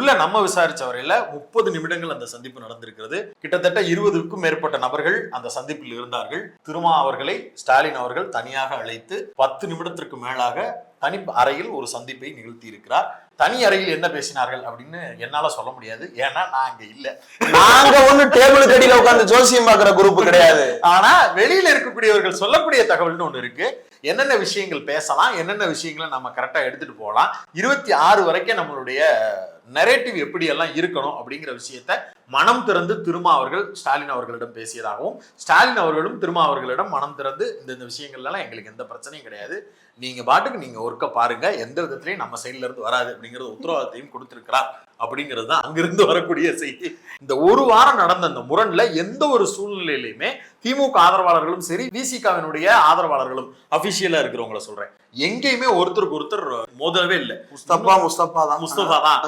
உள்ள நம்ம விசாரிச்ச வரையில முப்பது நிமிடங்கள் அந்த சந்திப்பு நடந்திருக்கிறது. கிட்டத்தட்ட இருபதுக்கும் மேற்பட்ட நபர்கள் அந்த சந்திப்பில் இருந்தார்கள். திருமா அவர்களை ஸ்டாலின் அவர்கள் தனியாக அழைத்து பத்து நிமிடத்திற்கு மேலாக தனி அறையில் ஒரு சந்திப்பை நிகழ்த்தி இருக்கிறார் தனி அறையில் என்ன பேசினார்கள் அப்படின்னு என்னால சொல்ல முடியாது. ஏன்னா நான் அங்க இல்ல. நாங்க ஒண்ணு டேபிளுக்கு அடியில உட்கார்ந்து ஜோசியம் பாக்குற குரூப் கிடையாது. ஆனா வெளியில இருக்கக்கூடியவர்கள் சொல்லக்கூடிய தகவல்னு ஒண்ணு இருக்கு. என்னென்ன விஷயங்கள் பேசலாம் என்னென்ன விஷயங்களை நம்ம கரெக்டா எடுத்துட்டு போகலாம் இருபத்தி ஆறு வரைக்கும் நம்மளுடைய நரேட்டிவ் எப்படி எல்லாம் இருக்கணும் அப்படிங்கிற விஷயத்த மனம் திறந்து திருமா அவர்கள் ஸ்டாலின் அவர்களிடம் பேசியதாகவும் ஸ்டாலின் அவர்களும் திருமா அவர்களிடம் மனம் திறந்து இந்த இந்த விஷயங்கள்லாம் எங்களுக்கு எந்த பிரச்சனையும் கிடையாது. நீங்க பாட்டுக்கு நீங்க ஒர்க்க பாருங்க. எந்த விதத்திலையும் நம்ம சைட்ல இருந்து வராது அப்படிங்கறது உத்தரவாதத்தையும் கொடுத்திருக்கிறார் அப்படிங்கிறது தான் அங்கிருந்து வரக்கூடிய செய்தி. இந்த ஒரு வாரம் நடந்த அந்த முரண்ல எந்த ஒரு சூழ்நிலையிலுமே திமுக ஆதரவாளர்களும் சரி விசிகாவினுடைய ஆதரவாளர்களும் அபிஷியலா இருக்கிறவங்கள சொல்றேன். எங்கேயுமே ஒருத்தருக்கு ஒருத்தர் மோதவே இல்லை. முஸ்தபா முஸ்தபா தான். முஸ்தபா தான்.